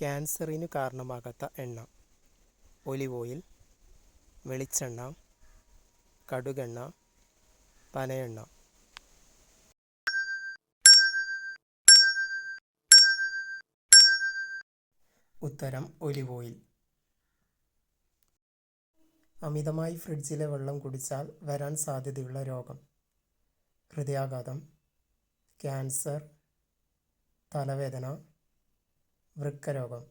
ക്യാൻസറിനു കാരണമാകാത്ത എണ്ണ. Olive oil വെളിച്ചെണ്ണ കടുകെണ്ണ പനയെണ്ണ. ഉത്തരം ഒലിവ് ഓയിൽ. അമിതമായി ഫ്രിഡ്ജിലെ വെള്ളം കുടിച്ചാൽ വരാൻ സാധ്യതയുള്ള രോഗം. ഹൃദയാഘാതം ക്യാൻസർ തലവേദന വൃക്കരോഗം.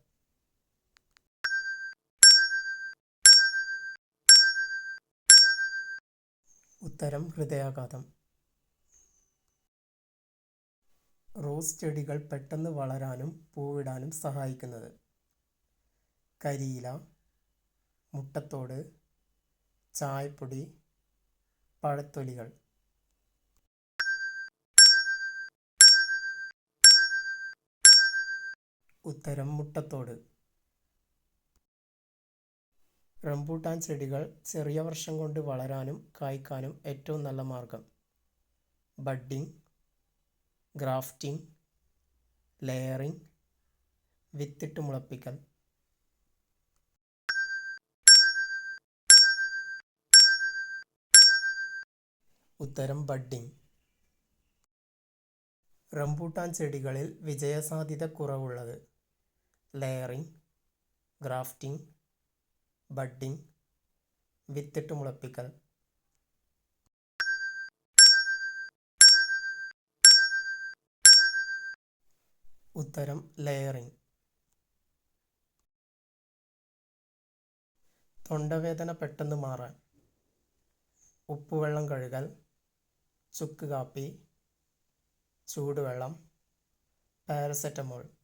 ഉത്തരം ഹൃദയാഘാതം. റോസ് ചെടികൾ പെട്ടെന്ന് വളരാനും പൂവിടാനും സഹായിക്കുന്നത്. കരിയില മുട്ടത്തോട് ചായപ്പൊടി പഴത്തൊലികൾ. ഉത്തരം മുട്ടത്തോട്. റംബൂട്ടാൻ ചെടികൾ ചെറിയ വർഷം കൊണ്ട് വളരാനും കായ്ക്കാനും ഏറ്റവും നല്ല മാർഗം. ബഡ്ഡിംഗ് ഗ്രാഫ്റ്റിംഗ് ലെയറിംഗ് വിത്തിട്ട് മുളപ്പിക്കൽ. ഉത്തരം ബഡ്ഡിംഗ് റംബൂട്ടാൻ ചെടികളിൽ വിജയസാധ്യത കുറവുള്ളത് ലെയറിംഗ് ഗ്രാഫ്റ്റിംഗ് ബഡ്ഡിംഗ് വിത്തിട്ട് മുളപ്പിക്കൽ. ഉത്തരം ലെയറിംഗ്. തൊണ്ടവേദന പെട്ടെന്ന് മാറാൻ. ഉപ്പുവെള്ളം കഴുകൽ ചുക്ക് കാപ്പി ചൂടുവെള്ളം പാരസെറ്റമോൾ.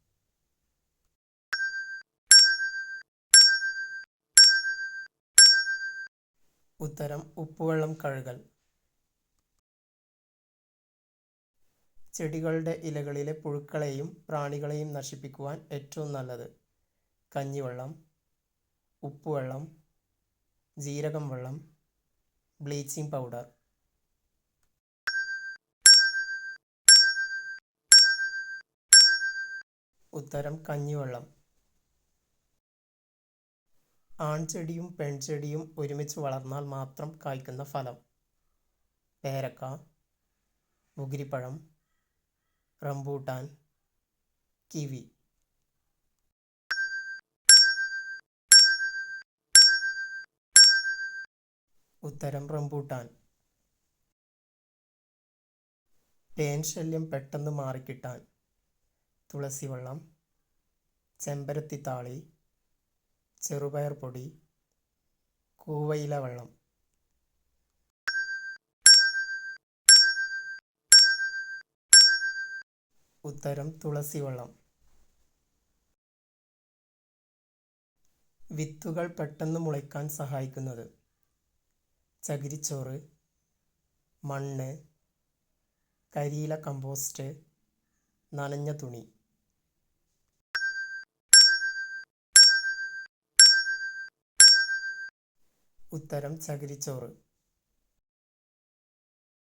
ഉത്തരം ഉപ്പുവെള്ളം കഴുകൽ. ചെടികളുടെ ഇലകളിലെ പുഴുക്കളെയും പ്രാണികളെയും നശിപ്പിക്കുവാൻ ഏറ്റവും നല്ലത് കഞ്ഞിവെള്ളം ഉപ്പുവെള്ളം ജീരകം വെള്ളം ബ്ലീച്ചിങ് പൗഡർ. ഉത്തരം കഞ്ഞിവെള്ളം. ആൺചെടിയും പെൺചെടിയും ഒരുമിച്ച് വളർന്നാൽ മാത്രം കായ്ക്കുന്ന ഫലം. പേരക്ക മുഗിരിപ്പഴം റംബൂട്ടാൻ കിവി. ഉത്തരം റംബൂട്ടാൻ. തേൻ ശല്യം പെട്ടെന്ന് മാറിക്കിട്ടാൻ. തുളസി വെള്ളം ചെമ്പരത്തിത്താളി ചെറുപയർ പൊടി കൂവയില വെള്ളം. ഉത്തരം തുളസി വെള്ളം. വിത്തുകൾ പെട്ടെന്ന് മുളയ്ക്കാൻ സഹായിക്കുന്നത് ചകിരിച്ചോറ് മണ്ണ് കരിയില കമ്പോസ്റ്റ് നനഞ്ഞ തുണി. ഉത്തരം ചകിരിച്ചോറ്.